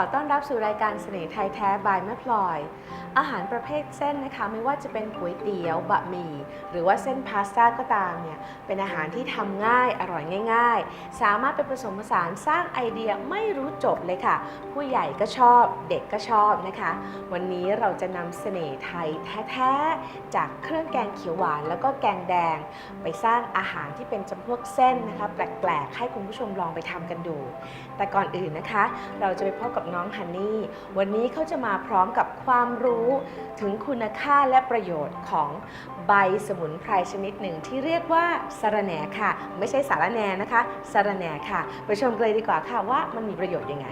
ขอต้อนรับสู่รายการเสน่ห์ไทยแท้บายแม่พลอย อาหารประเภทเส้นนะคะ ไม่ว่าจะเป็นก๋วยเตี๋ยวบะหมี่ หรือว่าเส้นพาสต้าก็ตามเนี่ยเป็นอาหารที่ทำง่ายอร่อยง่าย ๆ สามารถเป็นผสมผสานสร้างไอเดียไม่รู้จบเลยค่ะ ผู้ใหญ่ก็ชอบเด็กก็ชอบนะคะ วันนี้เราจะนำเสน่ห์ไทยแท้ๆจากเครื่องแกงเขียวหวานแล้วก็แกงแดง ไปสร้างอาหารที่เป็นจำพวกเส้นนะคะ แปลกๆ ให้คุณผู้ชมลองไปทำกันดู แต่ก่อนอื่นนะคะ เราจะไปพบกับน้องฮันนี่วันนี้เขาจะมาพร้อมกับความรู้ถึงคุณค่าและประโยชน์ของใบสมุนไพรชนิดหนึ่งที่เรียกว่าสะระแหน่ค่ะ ไม่ใช่สาระแหน่นะคะสะระแหน่ค่ะ ไปชมกันเลยดีกว่าค่ะว่ามันมีประโยชน์ยังไง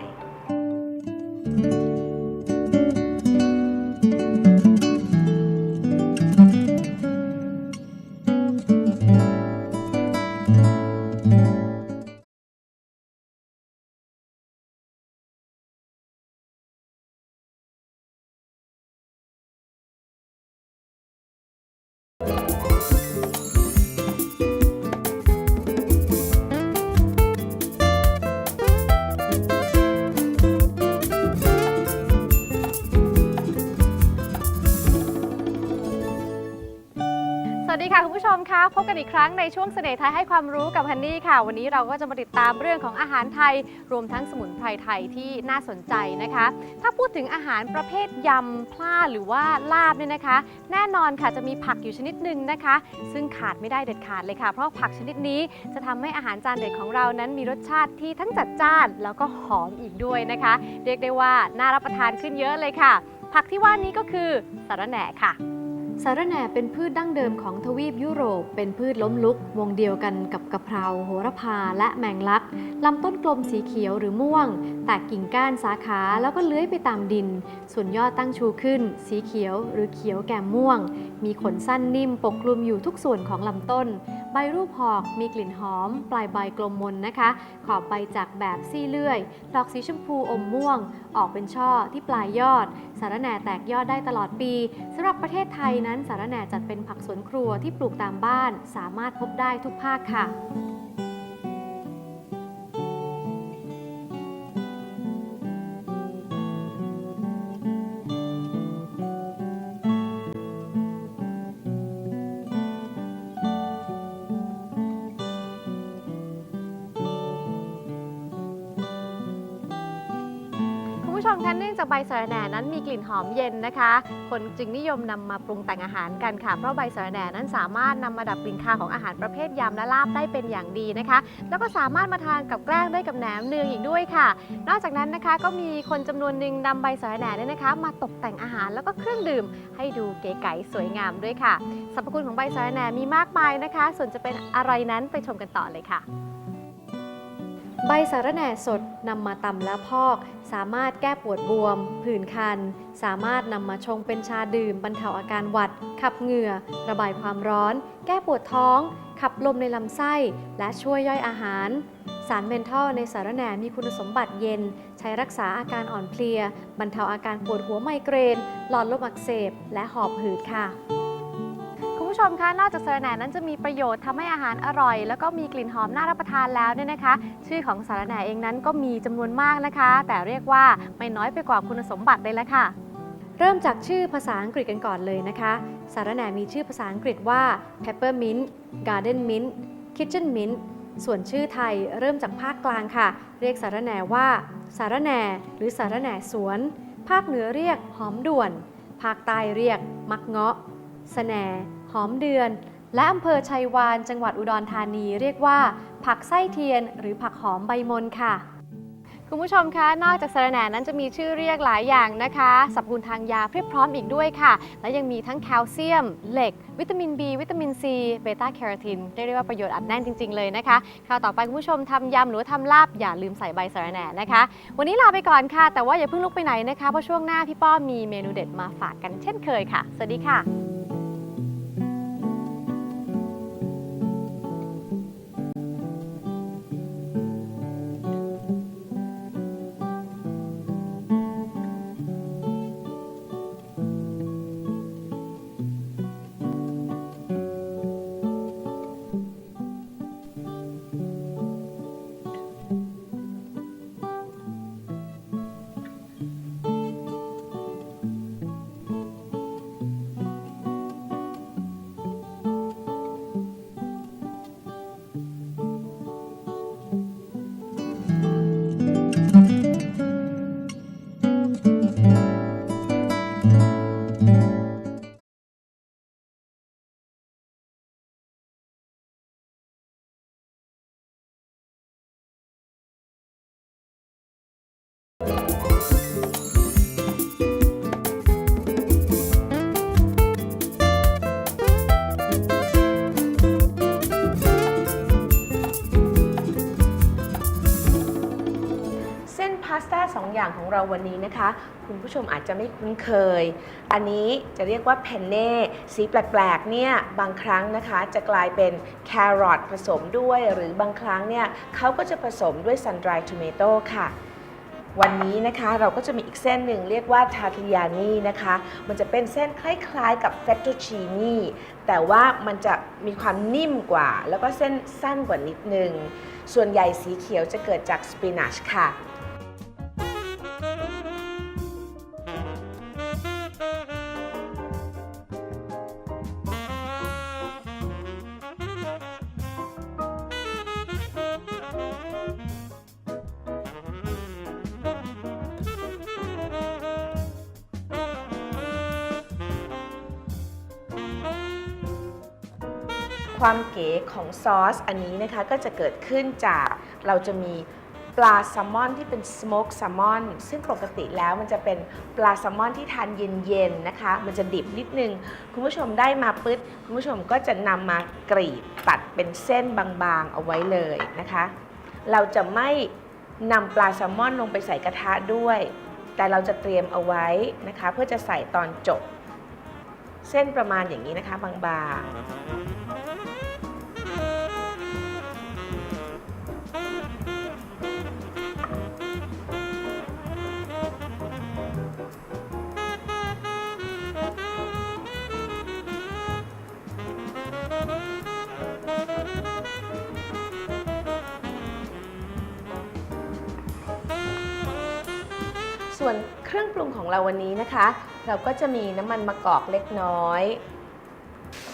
ส ดีค่ะคุณผู้ชมคะพบกันอีกครั้งในช่วงเสน่ห์ไทยให้ความรู้กับฮันนี่ค่ะ วันนี้เราก็จะมาติดตามเรื่องของอาหารไทย รวมทั้งสมุนไพรไทยที่น่าสนใจนะคะ ถ้าพูดถึงอาหารประเภทยำพลาหรือว่าลาบเนี่ยนะคะ แน่นอนค่ะจะมีผักอยู่ชนิดหนึ่งนะคะ ซึ่งขาดไม่ได้เด็ดขาดเลยค่ะ เพราะผักชนิดนี้จะทำให้อาหารจานเด็ดของเรานั้นมีรสชาติที่ทั้งจัดจ้าน แล้วก็หอมอีกด้วยนะคะ เรียกได้ว่าน่ารับประทานขึ้นเยอะเลยค่ะ ผักที่ว่านี้ก็คือสะระแหน่ค่ะ สาระแหน่เป็นพืชดั้งเดิมของทวีปยุโรป เป็นพืชล้มลุก วงเดียวกันกับกะเพราโหระพา และแมงลัก ลำต้นกลมสีเขียวหรือม่วง แตกกิ่งก้านสาขาแล้วก็เลื้อยไปตามดิน ส่วนยอดตั้งชูขึ้น สีเขียวหรือเขียวแก่มม่วง มีขนสั้นนิ่มปกคลุมอยู่ทุกส่วนของลำต้น ใบรูปหอกมีกลิ่นหอม ปลายใบกลมมนนะคะ ขอบใบจากแบบซี่เลื่อย ดอกสีชมพูอมม่วง ออกเป็นช่อที่ปลายยอด สาระแหน่แตกยอดได้ตลอดปีสำหรับประเทศไทยนั้นสาระแหน่จัดเป็นผักสวนครัวที่ปลูกตามบ้าน สามารถพบได้ทุกภาคค่ะ จากใบสะระแหน่นั้นมีกลิ่นหอมเย็นนะคะ คนจึงนิยมนำมาปรุงแต่งอาหารกันค่ะ เพราะใบสะระแหน่นั้นสามารถนำมาดับกลิ่นคาวของอาหารประเภทยำและลาบได้เป็นอย่างดีนะคะ แล้วก็สามารถมาทานกับแกล้งได้กับแหนมเนืองอีกด้วยค่ะ นอกจากนั้นนะคะก็มีคนจำนวนหนึ่งนำใบสะระแหน่เนี่ยนะคะ มาตกแต่งอาหารแล้วก็เครื่องดื่ม ให้ดูเก๋ไก๋สวยงามด้วยค่ะสรรพคุณของใบสะระแหน่มีมากมายนะคะ ส่วนจะเป็นอะไรนั้นไปชมกันต่อเลยค่ะ ใบสาระแหน่สดนำมาตำและพอก สามารถแก้ปวดบวม ผื่นคัน สามารถนำมาชงเป็นชาดื่มบรรเทาอาการหวัด ขับเหงื่อ ระบายความร้อน แก้ปวดท้อง ขับลมในลำไส้ และช่วยย่อยอาหาร สารเมนทอลในสาระแหน่มีคุณสมบัติเย็น ใช้รักษาอาการอ่อนเพลีย บรรเทาอาการปวดหัวไมเกรน หลอดลมอักเสบ และหอบหืดค่ะ ผู้ชมคะนอกจากสาระแหน่นั้นจะมีประโยชน์ทำให้อาหารอร่อย แล้วก็มีกลิ่นหอมน่ารับประทานแล้วเนี่ยนะคะ ชื่อของสาระแหน่เองนั้นก็มีจำนวนมากนะคะ แต่เรียกว่าไม่น้อยไปกว่าคุณสมบัติเลยละค่ะ เริ่มจากชื่อภาษาอังกฤษกันก่อนเลยนะคะ สาระแหน่มีชื่อภาษาอังกฤษว่า peppermint garden mint kitchen mint ส่วนชื่อไทยเริ่มจากภาคกลางค่ะ เรียกสาระแหน่ว่า สาระแหน่หรือสาระแหน่สวน ภาคเหนือเรียกหอมด่วน ภาคใต้เรียกมักเงาะสแหน่ อมเดือน และอำเภอชัยวาน จังหวัดอุดรธานีเรียกว่า ผักไส้เทียน หรือผักหอมใบมนค่ะ คุณผู้ชมคะ นอกจากสะระแหน่นั้นจะมีชื่อเรียกหลายอย่างนะคะ สรรพคุณทางยาเพียบพร้อมอีกด้วยค่ะ และยังมีทั้งแคลเซียม เหล็ก วิตามิน B วิตามิน C เบต้าแคโรทีนเรียกได้ว่าประโยชน์อัดแน่นจริง ๆ เลยนะคะคราวต่อไปคุณผู้ชมทำยำหรือว่าทำลาบอย่าลืมใส่ใบสะระแหน่นะคะ วันนี้ลาไปก่อนค่ะ แต่ว่าอย่าเพิ่งลุกไปไหนนะคะเพราะช่วงหน้าพี่ป้อมมีเมนูเด็ดมาฝากกันเช่นเคยค่ะ สวัสดีค่ะ อย่างของเราวันนี้นะคะ คุณผู้ชมอาจจะไม่คุ้นเคย อันนี้จะเรียกว่าเพนเน่สีแปลกๆเนี่ยบางครั้งนะคะจะกลายเป็นแครอทผสมด้วย หรือบางครั้งเนี่ยเขาก็จะผสมด้วยซันดรายทูเมโต้ค่ะวันนี้นะคะเราก็จะมีอีกเส้นหนึ่งเรียกว่าทาทิยานี่นะคะ มันจะเป็นเส้นคล้ายๆกับเฟตตูชินีแต่ว่ามันจะมีความนิ่มกว่า แล้วก็เส้นสั้นกว่านิดนึง ส่วนใหญ่สีเขียวจะเกิดจากสปินัชค่ะ ความเก๋ของซอสอันนี้นะคะก็จะเกิดขึ้นจากเราจะมีปลาแซลมอนที่เป็นสโมกแซลมอนซึ่งปกติแล้วมันจะเป็นปลาแซลมอนที่ทานเย็นๆนะคะ มันจะดิบนิดนึง คุณผู้ชมได้มาปึ๊ดคุณผู้ชมก็จะนำมากรีดตัดเป็นเส้นบางๆเอาไว้เลยนะคะ เราจะไม่นำปลาแซลมอนลงไปใส่กระทะด้วย แต่เราจะเตรียมเอาไว้นะคะ เพื่อจะใส่ตอนจบ เส้นประมาณอย่างนี้นะคะบางๆ ของเราวันนี้นะคะ เราก็จะมีน้ำมันมะกอกเล็กน้อย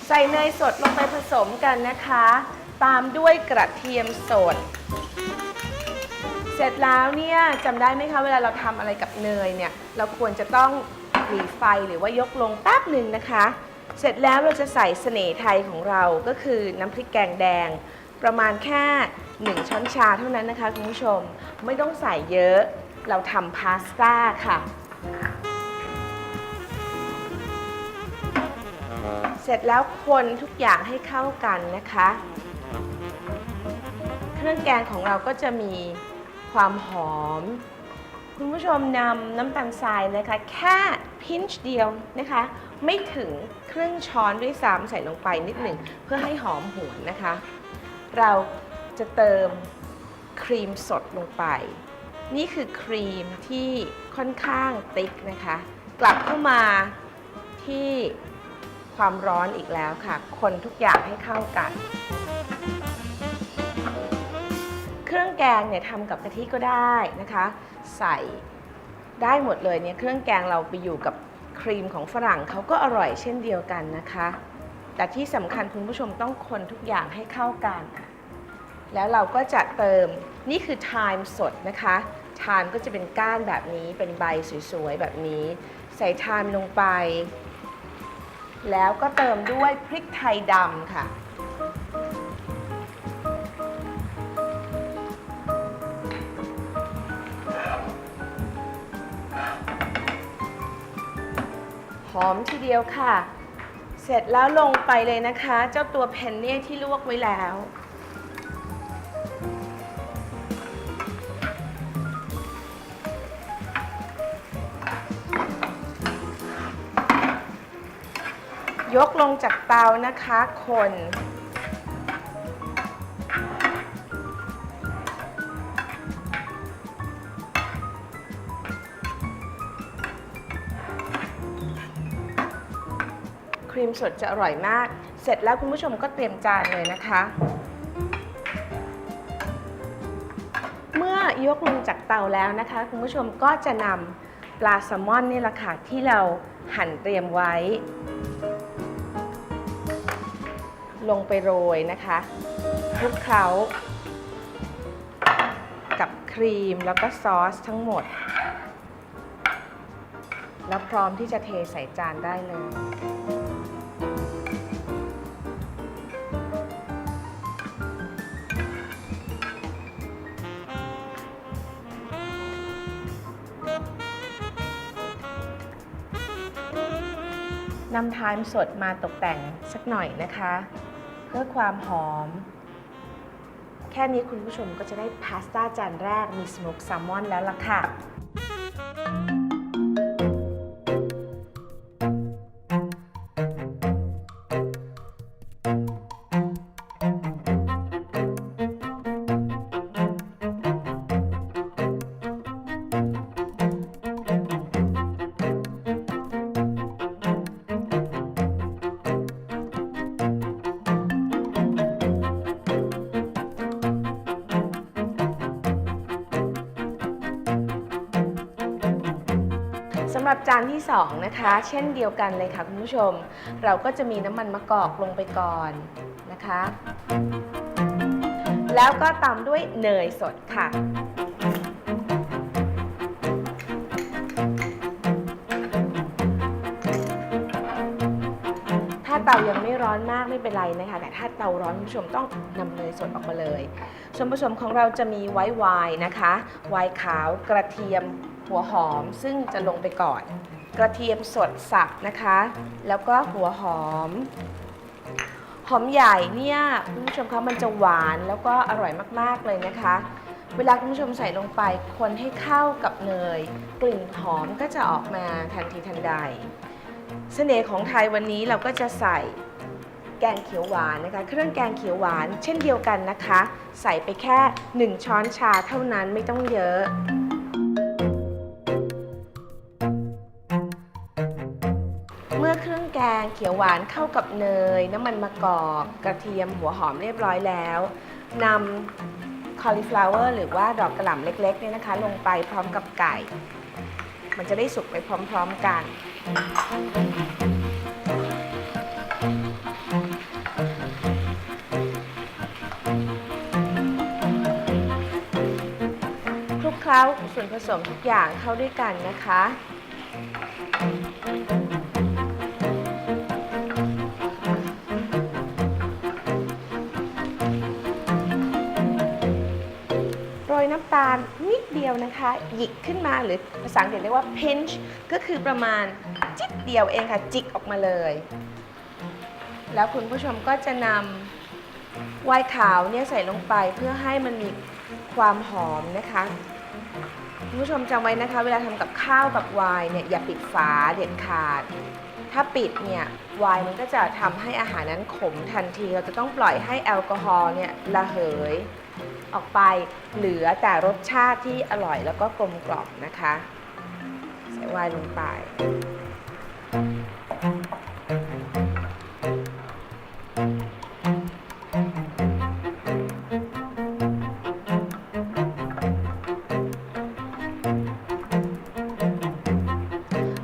ใส่เนยสดลงไปผสมกันนะคะ ตามด้วยกระเทียมสด เสร็จแล้วเนี่ยจำได้ไหมคะเวลาเราทำอะไรกับเนยเนี่ย เราควรจะต้องหลีไฟหรือว่ายกลงแป๊บหนึ่งนะคะ เสร็จแล้วเราจะใส่เสน่ห์ไทยของเราก็คือน้ำพริกแกงแดง ประมาณแค่ 1 ช้อนชาเท่านั้นนะคะคุณผู้ชมไม่ต้องใส่เยอะเราทำพาสต้าค่ะ เสร็จแล้วคนทุกอย่างให้เข้ากันนะคะ เครื่องแกงของเราก็จะมีความหอม คุณผู้ชมนำน้ำตาลทรายนะคะ แค่พินช์เดียวนะคะ ไม่ถึงครึ่งช้อนด้วยซ้ำใส่ลงไปนิดหนึ่งเพื่อให้หอมหวนนะคะ เราจะเติมครีมสดลงไป นี่คือครีมที่ค่อนข้างติ๊กนะคะ กลับเข้ามาที่ ความร้อนอีกแล้วค่ะ คนทุกอย่างให้เข้ากัน เครื่องแกงเนี่ยทำกับกะทิก็ได้นะคะ ใส่ได้หมดเลยเนี่ยเครื่องแกงเราไปอยู่กับครีมของฝรั่งเขาก็อร่อยเช่นเดียวกันนะคะ แต่ที่สำคัญคุณผู้ชมต้องคนทุกอย่างให้เข้ากัน แล้วเราก็จะเติมนี่คือไทม์สดนะคะไทม์ก็จะเป็นก้านแบบนี้เป็นใบสวยๆแบบนี้ ใส่ไทม์ลงไป แล้วก็เติมด้วยพริกไทยดำค่ะ หอมทีเดียวค่ะ เสร็จแล้วลงไปเลยนะคะ เจ้าตัวเพนเน่ที่ลวกไว้แล้ว ยกลงจากเตานะคะ คน ครีมสดจะอร่อยมาก เสร็จแล้วคุณผู้ชมก็เตรียมจานเลยนะคะ เมื่อยกลงจากเตาแล้วนะคะ คุณผู้ชมก็จะนำปลาแซลมอนนี่แหละค่ะที่เราหั่นเตรียมไว้ ลงไปโรยนะคะทุกเคล้า กับครีมแล้วก็ซอสทั้งหมด แล้วพร้อมที่จะเทใส่จานได้เลยนำไทม์สดมาตกแต่งสักหน่อยนะคะ เพื่อความหอม แค่นี้คุณผู้ชมก็จะได้พาสต้าจานแรกมีสโมกแซลมอนแล้วล่ะค่ะำหรับจานที่2นะคะ เช่นเดียวกันเลยค่ะคุณผู้ชม เราก็จะมีน้ำมันมะกอกลงไปก่อนนะคะ แล้วก็ตามด้วยเนยสดค่ะ ตายังไม่ร้อนมากไม่เป็นไรนะคะ แต่ถ้าเตาร้อนคุณผู้ชมต้องนำเนยสดออกมาเลย ส่วนผสมของเราจะมีไวท์ไวน์นะคะไวน์ขาวกระเทียมหัวหอมซึ่งจะลงไปก่อน กระเทียมสดสับนะคะ แล้วก็หัวหอม หอมใหญ่เนี่ยคุณผู้ชมคะมันจะหวานแล้วก็อร่อยมากๆเลยนะคะเวลาคุณผู้ชมใส่ลงไปคนให้เข้ากับเนย กลิ่นหอมก็จะออกมาทันทีทันใด เสน่ห์ของไทยวันนี้เราก็จะใส่แกงเขียวหวานนะคะ เครื่องแกงเขียวหวานเช่นเดียวกันนะคะ ใส่ไปแค่ 1 ช้อนชาเท่านั้นไม่ต้องเยอะเมื่อเครื่องแกงเขียวหวานเข้ากับเนย น้ำมันมะกอกกระเทียมหัวหอมเรียบร้อยแล้วนำ cauliflower หรือว่าดอกกระหล่ำเล็กๆเนี่ยนะคะ ลงไปพร้อมกับไก่ มันจะได้สุกไปพร้อม ๆกัน คลุกเคล้าส่วนผสมทุกอย่างเข้าด้วยกันนะคะ รยน้ำตาลนิดเดียวนะคะ หยิกขึ้นมาหรือภาษาอังกฤษเรียกว่า pinch ก็คือประมาณจิกเดียวเองค่ะ จิกออกมาเลย แล้วคุณผู้ชมก็จะนำไวน์ขาวเนี่ยใส่ลงไปเพื่อให้มันมีความหอมนะคะคุณผู้ชมจำไว้นะคะ เวลาทำกับข้าวกับไวน์เนี่ยอย่าปิดฝาเด็ดขาด ถ้าปิดเนี่ยไวน์มันก็จะทำให้อาหารนั้นขมทันที เราจะต้องปล่อยให้แอลกอฮอล์เนี่ยระเหย ออกไป เหลือแต่รสชาติที่อร่อยแล้วก็กลมกล่อมนะคะ ใส่ไวน์ลงไป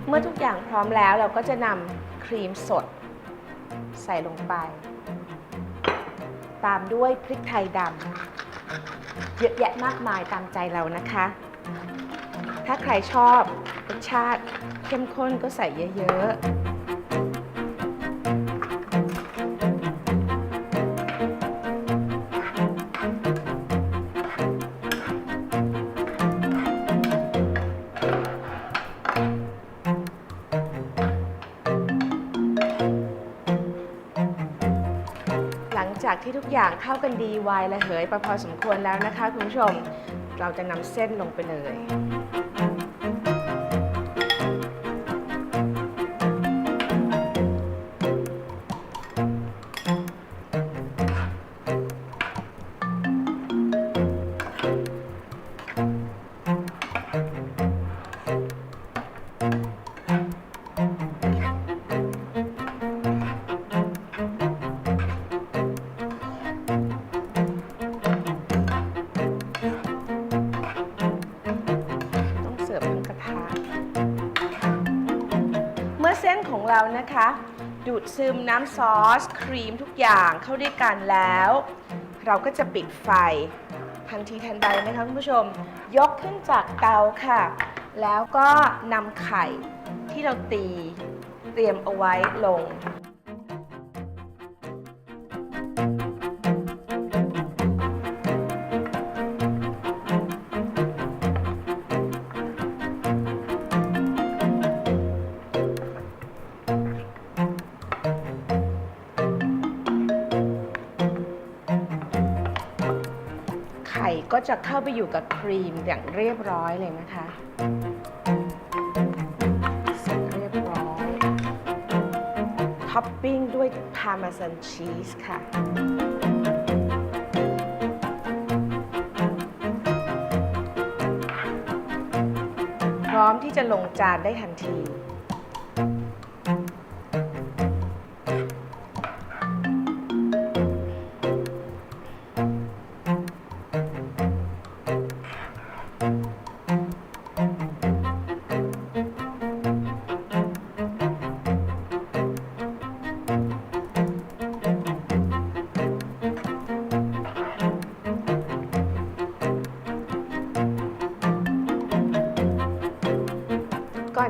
เมื่อทุกอย่างพร้อมแล้วเราก็จะนำครีมสด ใส่ลงไป ตามด้วยพริกไทยดำ เยอะแยะมากมายตามใจเรานะคะ ถ้าใครชอบรสชาติเข้มข้นก็ใส่เยอะห จากที่ทุกอย่างเข้ากันดีไวและเหยไปพอสมควรแล้วนะคะคุณผู้ชม เราจะนำเส้นลงไปเลย เส้นของเรานะคะ ดูดซึมน้ำซอส ครีมทุกอย่างเข้าด้วยกันแล้ว เราก็จะปิดไฟ ทันทีทันใดนะคะคุณผู้ชม ยกขึ้นจากเตาค่ะ แล้วก็นำไข่ที่เราตีเตรียมเอาไว้ลง ก็จะเข้าไปอยู่กับครีมอย่างเรียบร้อยเลยนะคะเสร็จเรียบร้อยท็อปปิ้งด้วยพาร์เมซานชีสค่ะพร้อมที่จะลงจานได้ทันที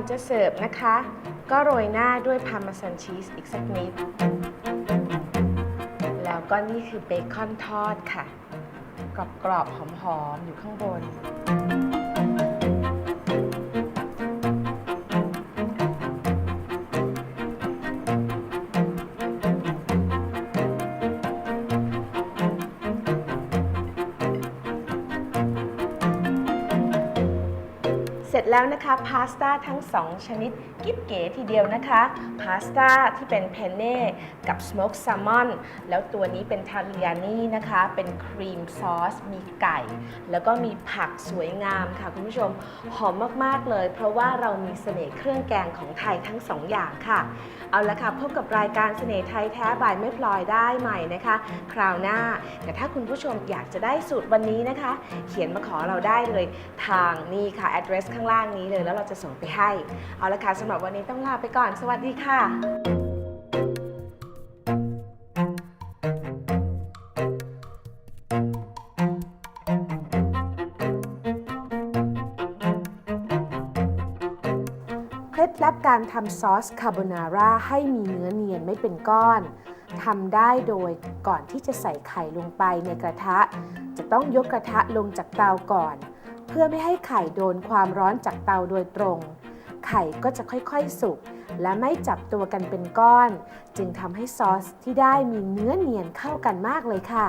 จะเสิร์ฟนะคะ ก็โรยหน้าด้วยพาร์เมซานชีสอีกสักนิด แล้วก็นี่คือเบคอนทอดค่ะ กรอบๆ หอมๆ อยู่ข้างบน ร็จแล้วนะคะพาสต้าทั้ง 2 ชนิดกิ๊บเก๋ทีเดียวนะคะพาสต้าที่เป็นเพนเน่กับสโมกแซลมอนแล้วตัวนี้เป็นทาลิยานี่นะคะ เป็นครีมซอส มีไก่ แล้วก็มีผักสวยงามค่ะคุณผู้ชมหอมมาก ๆ เลย เพราะว่าเรามีเสน่ห์เครื่องแกงของไทยทั้ง2อย่างค่ะ เอาละค่ะพบกับรายการเสน่ห์ไทยแท้บายไม่พลอยได้ใหม่นะคะ คราวหน้า แต่ถ้าคุณผู้ชมอยากจะได้สูตรวันนี้นะคะ เขียนมาขอเราได้เลยทางนี่ค่ะ address ข้างล่างนี้เลย แล้วเราจะส่งไปให้ เอาละค่ะสำหรับวันนี้ต้องลาไปก่อน สวัสดีค่ะเคล็ดลับการทำซอสคาโบนาร่าให้มีเนื้อเนียนไม่เป็นก้อนทำได้โดยก่อนที่จะใส่ไข่ลงไปในกระทะ จะต้องยกกระทะลงจากเตาก่อน เพื่อไม่ให้ไข่โดนความร้อนจากเตาโดยตรง ไข่ก็จะค่อยๆสุก และไม่จับตัวกันเป็นก้อน จึงทำให้ซอสที่ได้มีเนื้อเนียนเข้ากันมากเลยค่ะ